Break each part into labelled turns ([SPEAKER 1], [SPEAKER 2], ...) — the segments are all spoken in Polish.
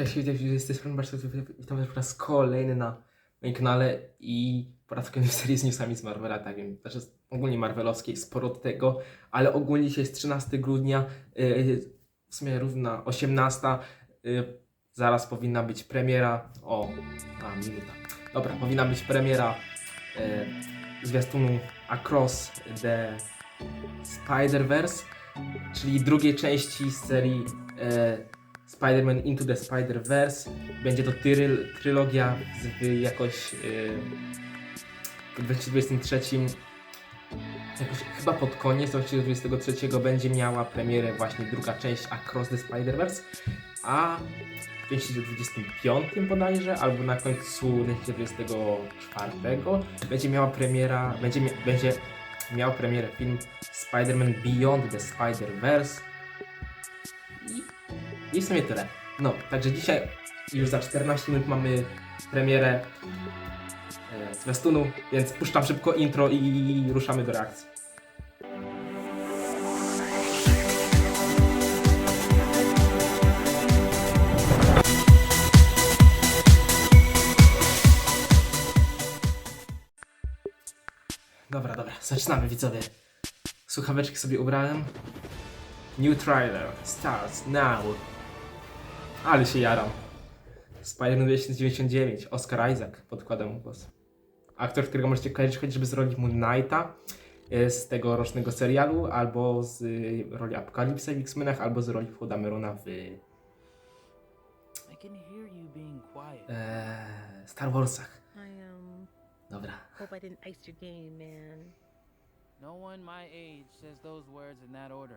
[SPEAKER 1] Cześć, witam z tej strony witam po raz kolejny na moim kanale i po raz kolejny w serii z newsami z Marvela, tak wiem, ogólnie marvelowskiej, sporo od tego, ale ogólnie dzisiaj jest 13 grudnia, yy, w sumie równa 18, yy, zaraz powinna być premiera, o, a minuta, dobra, powinna być premiera yy, zwiastunu Across the Spider-Verse, czyli drugiej części serii Spider-Man Into the Spider-Verse. Będzie to tyry, trylogia z jakoś e, w 2023 jakoś chyba pod koniec 2023 będzie miała premierę właśnie druga część Across the Spider-Verse, a w 2025 bodajże, albo na końcu 2024 będzie miała premiera, będzie, będzie miał premierę film Spider-Man Beyond the Spider-Verse. I, w sumie tyle. No, także dzisiaj już za 14 minut mamy premierę e, zwiastunu, więc puszczam szybko intro i, i ruszamy do reakcji. Dobra, dobra, zaczynamy widzowie. Słuchaweczki sobie ubrałem. New trailer starts now. Ale się jaram. Spider-Man 299, Oscar Isaac, podkładam mu głos. Aktor, którego możecie kojarzyć chociażby z roli Moon Knighta, e, z tego rocznego serialu, albo z y, roli Apokalipsa w X-Menach, albo z roli Whoda Merona w e, Star Warsach.
[SPEAKER 2] Um
[SPEAKER 1] Dobra.
[SPEAKER 2] hope I didn't ice your game, man.
[SPEAKER 3] No one my age says those words in that order.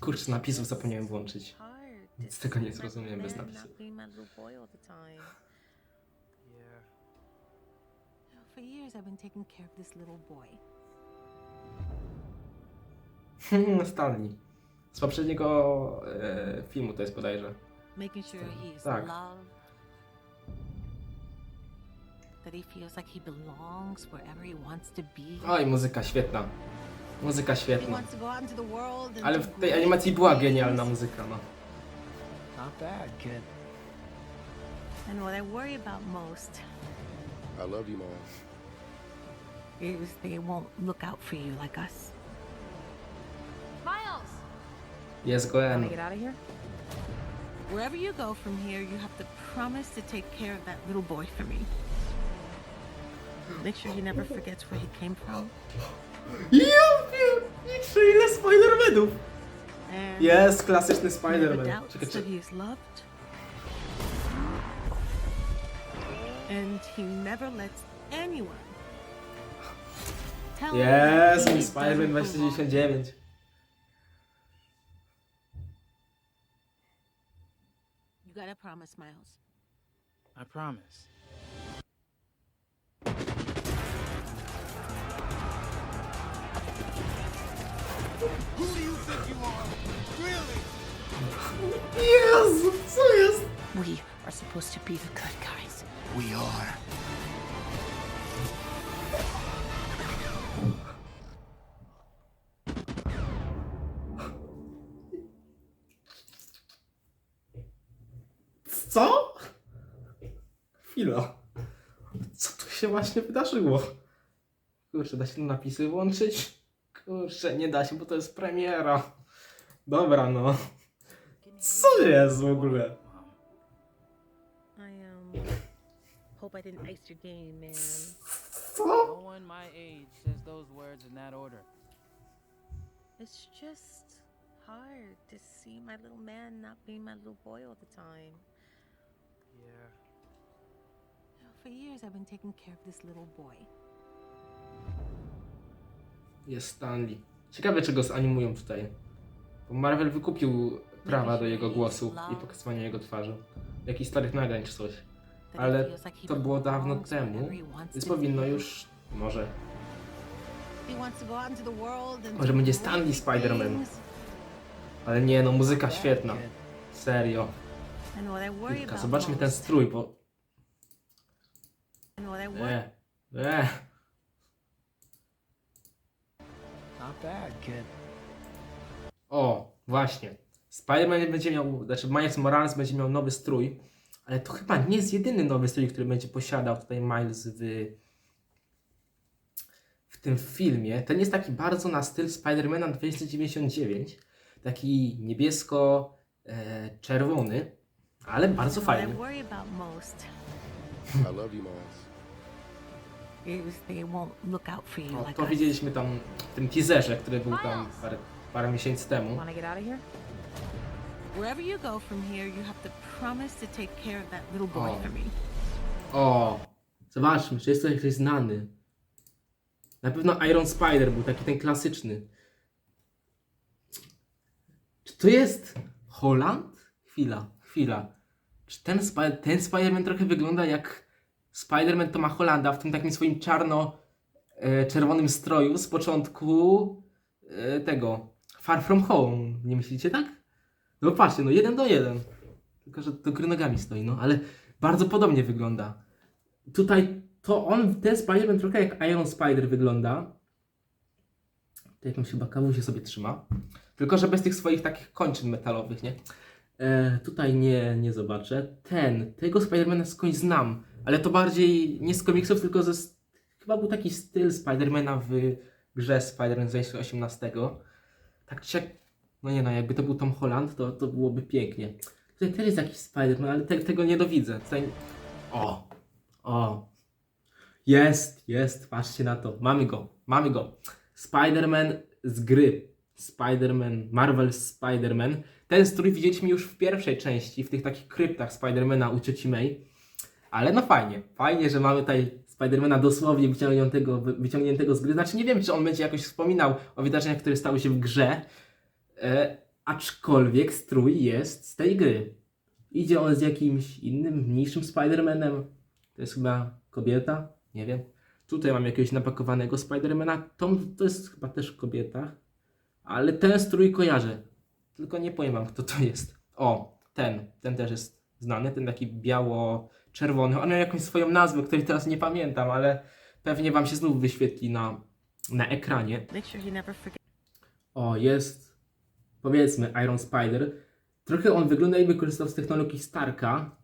[SPEAKER 1] Kurczę, napisów zapomniałem włączyć. Nic
[SPEAKER 2] to
[SPEAKER 1] tego nie zrozumiałem bez napisów.
[SPEAKER 2] For years I've been taking care of this little boy.
[SPEAKER 1] Stanley. Z poprzedniego e, filmu to jest bodajże.
[SPEAKER 2] Making sure he is
[SPEAKER 1] Tak.
[SPEAKER 2] loved. That he feels like he belongs wherever he wants to be.
[SPEAKER 1] Oj, muzyka świetna. Muzyka świetna. Ale w tej animacji była genialna muzyka, no.
[SPEAKER 3] Not bad, kid.
[SPEAKER 2] And what I worry about most
[SPEAKER 4] I love you, Mom.
[SPEAKER 2] is they won't look out for you like us.
[SPEAKER 5] Miles!
[SPEAKER 1] Jest Gwen.
[SPEAKER 5] get out of here?
[SPEAKER 2] Wherever you go from here, you have to promise to take care of that little boy for me. Make sure he never forgets where he came from.
[SPEAKER 1] Ja wiem! Ile Spider-Manów! Jest klasyczny Spider-Man. Czekaj, czekaj.
[SPEAKER 2] And he never lets anyone tell him that
[SPEAKER 1] Jest mój Spider-Man
[SPEAKER 2] doesn't belong.
[SPEAKER 1] 2099.
[SPEAKER 2] You gotta promise, Miles.
[SPEAKER 3] I promise.
[SPEAKER 1] Jezu, co jest?
[SPEAKER 2] We are supposed to be the good guys.
[SPEAKER 3] We are.
[SPEAKER 1] Co? Chwila. Co tu się właśnie wydarzyło? Kurczę, da się tu napisy włączyć? Kurczę, nie da się, bo to jest premiera. Dobra, no. Co jest w ogóle?
[SPEAKER 2] I um hope I didn't ice your game, man.
[SPEAKER 1] Co?
[SPEAKER 3] No one my age says those words in that order.
[SPEAKER 2] It's just hard to see my little man not being my little boy all the time.
[SPEAKER 3] Yeah.
[SPEAKER 2] You know, for years I've been taking care of this little boy.
[SPEAKER 1] Jest Stanley. Ciekawe, czego zanimują tutaj. Bo Marvel wykupił prawa do jego głosu i pokazywania jego twarzy. Jakichś starych nagrań czy coś. Ale to było dawno temu, więc powinno już... Może... Może będzie Stanley Spider-Man. Ale nie, no muzyka świetna. Serio.
[SPEAKER 2] About
[SPEAKER 1] Zobaczmy ten strój, bo...
[SPEAKER 2] And what I worry
[SPEAKER 1] E, e.
[SPEAKER 3] Not bad, kid.
[SPEAKER 1] O, właśnie. Spider-Man będzie miał, znaczy Miles Morales będzie miał nowy strój, ale to chyba nie jest jedyny nowy strój, który będzie posiadał tutaj Miles w, w tym filmie. Ten jest taki bardzo na styl Spider-Mana 299, taki niebiesko-czerwony, ale bardzo fajny.
[SPEAKER 4] I love you, Miles.
[SPEAKER 1] No, to widzieliśmy tam w tym teaserze, który był tam parę, parę miesięcy temu.
[SPEAKER 2] Want to get out of here? Wherever you go from here, you have to promise to take care of that little boy for me.
[SPEAKER 1] O, zobaczmy, czy jest to ktoś znany. Na pewno Iron Spider był taki ten klasyczny. Czy to jest Holland? Chwila, chwila. Czy ten, Spi- ten Spider-Man trochę wygląda jak Spider-Man Toma Hollanda w tym takim swoim czarno-czerwonym stroju z początku e, tego Far From Home. Nie myślicie tak? No patrzcie, no jeden do jeden. Tylko, że do góry nogami stoi, no ale bardzo podobnie wygląda. Tutaj to on, ten Spider-Man trochę jak Iron Spider wygląda. To jakąś chyba kawusię sobie trzyma. Tylko, że bez tych swoich takich kończyn metalowych, nie? E, tutaj nie, nie zobaczę. Ten, tego Spidermana skądś znam, ale to bardziej nie z komiksów, tylko ze... Chyba był taki styl Spidermana w grze Spider-Man z 2018. Tak czy jak... No nie no, jakby to był Tom Holland, to, to byłoby pięknie. Tutaj też jest jakiś Spider-Man, ale te, tego nie dowidzę. Tutaj... O! O! Jest, jest, patrzcie na to. Mamy go, mamy go. Spider-Man z gry. Spider-Man, Marvel Spider-Man. Ten strój widzieliśmy już w pierwszej części, w tych takich kryptach Spider-Mana u cioci May. Ale no fajnie, fajnie, że mamy tutaj Spider-Mana dosłownie wyciągniętego, wy- wyciągniętego z gry. Znaczy nie wiem, czy on będzie jakoś wspominał o wydarzeniach, które stały się w grze, e, aczkolwiek strój jest z tej gry. Idzie on z jakimś innym, mniejszym Spider-Manem. To jest chyba kobieta, nie wiem. Tutaj mam jakiegoś napakowanego Spidermana. Tom to jest chyba też kobieta. Ale ten strój kojarzę. Tylko nie powiem wam, kto to jest. O, ten. Ten też jest znany. Ten taki biało-czerwony. On miał jakąś swoją nazwę, której teraz nie pamiętam, ale pewnie wam się znów wyświetli na, na ekranie. O, jest powiedzmy Iron Spider. Trochę on wygląda jakby korzystał z technologii Starka.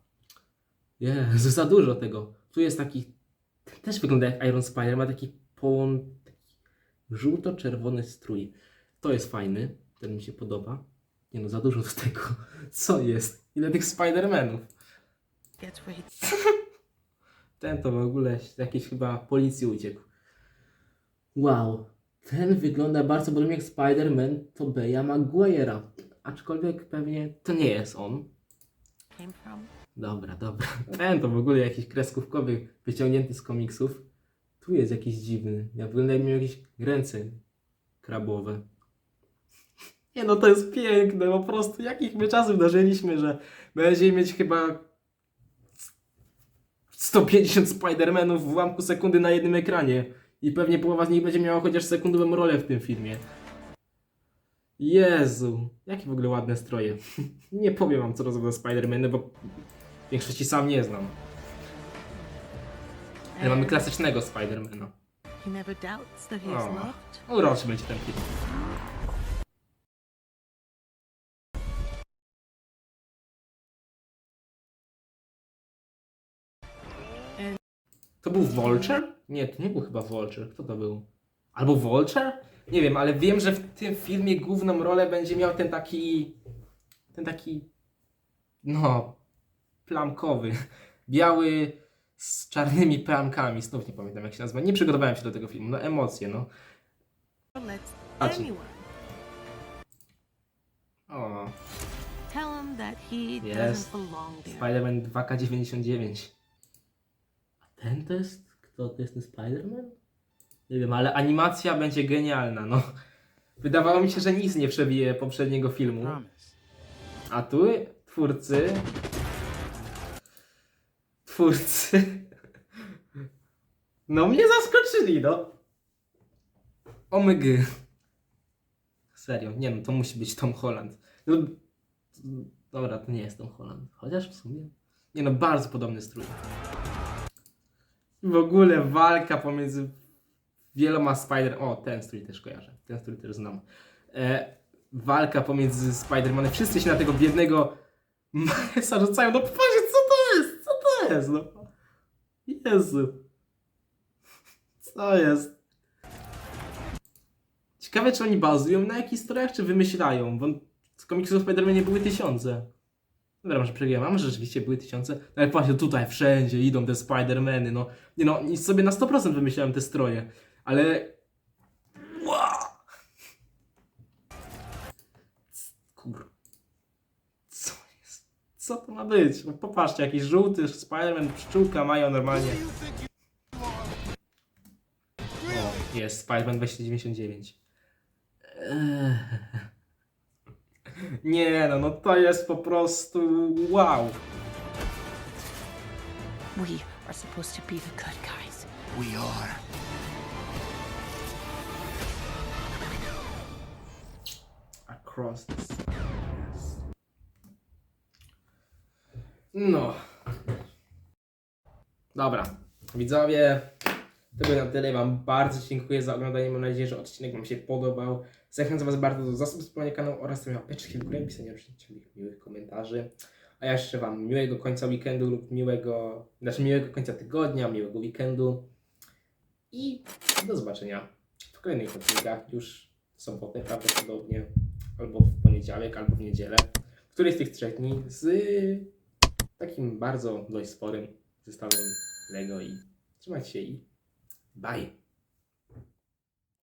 [SPEAKER 1] Jezu, za dużo tego. Tu jest taki, ten też wygląda jak Iron Spider, ma taki połącz... taki żółto-czerwony strój. To jest fajny, ten mi się podoba. Nie no, za dużo do tego. Co jest? Ile tych Spider-Manów?
[SPEAKER 2] He
[SPEAKER 1] Ten to w ogóle z jakiejś chyba policji uciekł. Wow, ten wygląda bardzo podobnie jak Spider-Man Tobeya Maguire'a. Aczkolwiek pewnie to nie jest on.
[SPEAKER 2] came from.
[SPEAKER 1] Dobra, dobra. Ten to w ogóle jakiś kreskówkowy wyciągnięty z komiksów. Tu jest jakiś dziwny. Ja wygląda jakby miał jakieś ręce krabowe. Nie no, to jest piękne, po prostu. Jakich my czasów dożyliśmy, że będziemy mieć chyba 150 Spider-Manów w ułamku sekundy na jednym ekranie. I pewnie połowa z nich będzie miała chociaż sekundową rolę w tym filmie. Jezu, jakie w ogóle ładne stroje. nie powiem wam co za Spider-Many, bo w większości sam nie znam. Ale mamy klasycznego Spider-Mana.
[SPEAKER 2] He never doubts that he is
[SPEAKER 1] O.
[SPEAKER 2] loved.
[SPEAKER 1] Uroczy będzie ten film. To był Vulture? Nie, to nie był chyba Vulture. Kto to był? Albo Vulture? Nie wiem, ale wiem, że w tym filmie główną rolę będzie miał ten taki... Ten taki... No... Plamkowy. Biały z czarnymi plamkami. Znów nie pamiętam jak się nazywa. Nie przygotowałem się do tego filmu. No emocje, no.
[SPEAKER 2] Let's
[SPEAKER 1] Patrz.
[SPEAKER 2] anyone
[SPEAKER 1] O,
[SPEAKER 2] tell him that he doesn't belong there.
[SPEAKER 1] Spider-Man 2K99. Ten to jest? Kto to jest ten Spider-Man? Nie wiem, ale animacja będzie genialna, no. Wydawało mi się, że nic nie przebije poprzedniego filmu. A tu twórcy... Twórcy... No mnie zaskoczyli, no. Omygy. Serio, nie no, to musi być Tom Holland. No, dobra, to nie jest Tom Holland. Chociaż w sumie... Nie no, bardzo podobny strój. W ogóle walka pomiędzy wieloma Spider... O, ten strój też kojarzę. Ten strój też znam. E, walka pomiędzy Spider-Manem. Wszyscy się na tego biednego Milesa rzucają. No popatrzcie, co to jest? Co to jest? No. Jezu. Co jest? Ciekawe, czy oni bazują na jakichś historiach, czy wymyślają, bo z komiksów o Spider-Manie były tysiące. Dobra, może przegiąłem, a może rzeczywiście były tysiące. No ale właśnie tutaj wszędzie idą te Spider-Many, no. Nie no, i sobie na 100% wymyślałem te stroje, ale... Wow! Kur... Co jest? Co to ma być? No popatrzcie, jakiś żółty Spider-Man, pszczółka mają normalnie... O, jest Spider-Man 2099. Eee. Nie no, no to jest po prostu wow.
[SPEAKER 5] We are supposed to be the good guys.
[SPEAKER 3] We are.
[SPEAKER 1] Across the stars. No. Dobra. Widzowie, to by na tyle. Wam bardzo dziękuję za oglądanie. Mam nadzieję, że odcinek Wam się podobał. Zachęcam Was bardzo do zasubskrybowania kanału oraz do łapeczki w górę, pisania wszelkich miłych komentarzy. A ja życzę Wam miłego końca weekendu lub miłego, znaczy miłego końca tygodnia, miłego weekendu. I do zobaczenia w kolejnych odcinkach już w sobotę prawdopodobnie, albo w poniedziałek, albo w niedzielę. Któryś z tych trzech dni z takim bardzo dość sporym zestawem Lego i trzymajcie się i bye!